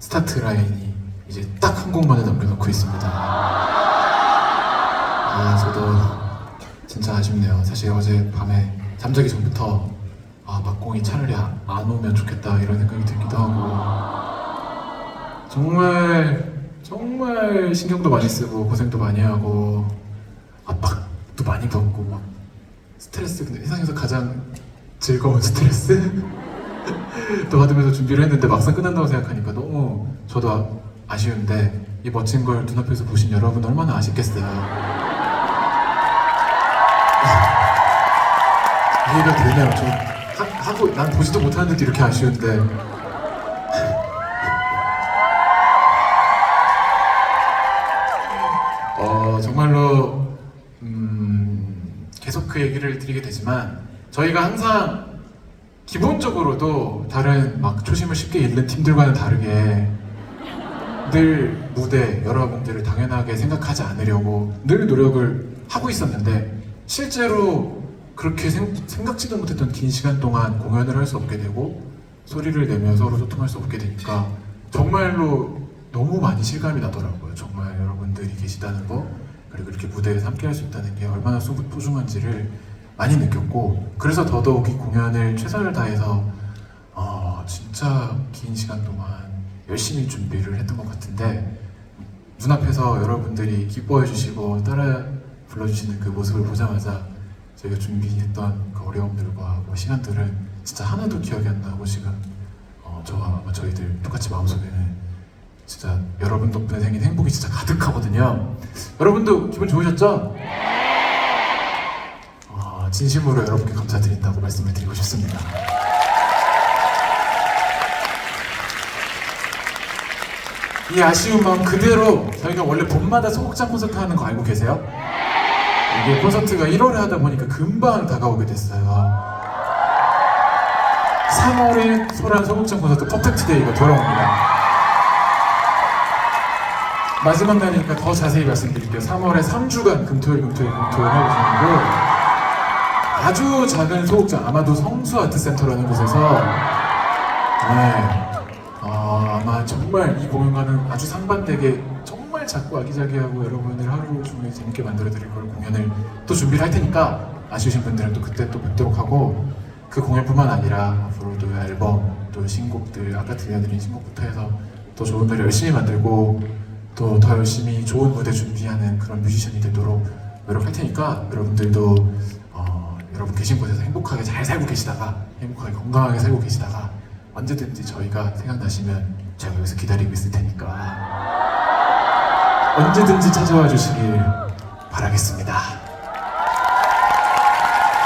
스타트 라인이 이제 딱 한 곡만에 남겨놓고 있습니다. 아 저도 진짜 아쉽네요. 사실 어제 밤에 잠자기 전부터 아 막공이 차라리 안, 안 오면 좋겠다 이런 생각이 들기도 하고 정말 정말 신경도 많이 쓰고 고생도 많이 하고 압박도 많이 받고 막 스트레스 근데 세상에서 가장 즐거운 스트레스 또 받으면서 준비를 했는데 막상 끝난다고 생각하니까 너무 저도 아, 아쉬운데 이 멋진 걸 눈앞에서 보신 여러분 얼마나 아쉽겠어요. 이해가 되네요. 저 하, 하고 난 보지도 못하는데도 이렇게 아쉬운데 어, 정말로 음, 계속 그 얘기를 드리게 되지만 저희가 항상 기본적으로도 다른 막 초심을 쉽게 잃는 팀들과는 다르게 늘 무대 여러분들을 당연하게 생각하지 않으려고 늘 노력을 하고 있었는데 실제로 그렇게 생, 생각지도 못했던 긴 시간 동안 공연을 할 수 없게 되고 소리를 내며 서로 소통할 수 없게 되니까 정말로 너무 많이 실감이 나더라고요. 정말 여러분들이 계시다는 거 그리고 이렇게 무대에서 함께 할 수 있다는 게 얼마나 소- 소중한지를 많이 느꼈고 그래서 더더욱 이 공연을 최선을 다해서 어, 진짜 긴 시간 동안 열심히 준비를 했던 것 같은데 눈앞에서 여러분들이 기뻐해 주시고 따라 불러주시는 그 모습을 보자마자 저희가 준비했던 그 어려움들과 그 시간들은 진짜 하나도 기억이 안 나고 지금 어, 저와 아마 저희들 똑같이 마음속에는 진짜 여러분 덕분에 생긴 행복이 진짜 가득하거든요. 여러분도 기분 좋으셨죠? 어, 진심으로 여러분께 감사드린다고 말씀을 드리고 싶습니다. 이 아쉬운 마음 그대로 저희가 원래 봄마다 소극장 콘서트 하는 거 알고 계세요? 이게 콘서트가 1월에 하다 보니까 금방 다가오게 됐어요. 3월에 소란 소극장 콘서트 퍼펙트 데이가 돌아옵니다. 마지막 날이니까 더 자세히 말씀드릴게요. 3월에 3주간 금토일 금토일 금토일 하고 거 아주 작은 소극장 아마도 성수 아트센터라는 곳에서 네. 아, 아마 정말 이 공연과는 아주 상반되게 정말 작고 아기자기하고 여러분을 하루 종일 재밌게 만들어드릴 걸 공연을 또 준비를 할 테니까 아쉬우신 분들은 또 그때 또 뵙도록 하고 그 공연뿐만 아니라 앞으로도 앨범 또 신곡들 아까 들려드린 신곡부터 해서 또 좋은 노래 열심히 만들고 또 더 열심히 좋은 무대 준비하는 그런 뮤지션이 되도록 노력할 테니까 여러분들도 어, 여러분 계신 곳에서 행복하게 잘 살고 계시다가 행복하게 건강하게 살고 계시다가 언제든지 저희가 생각나시면 제가 여기서 기다리고 있을 테니까 언제든지 찾아와 주시길 바라겠습니다.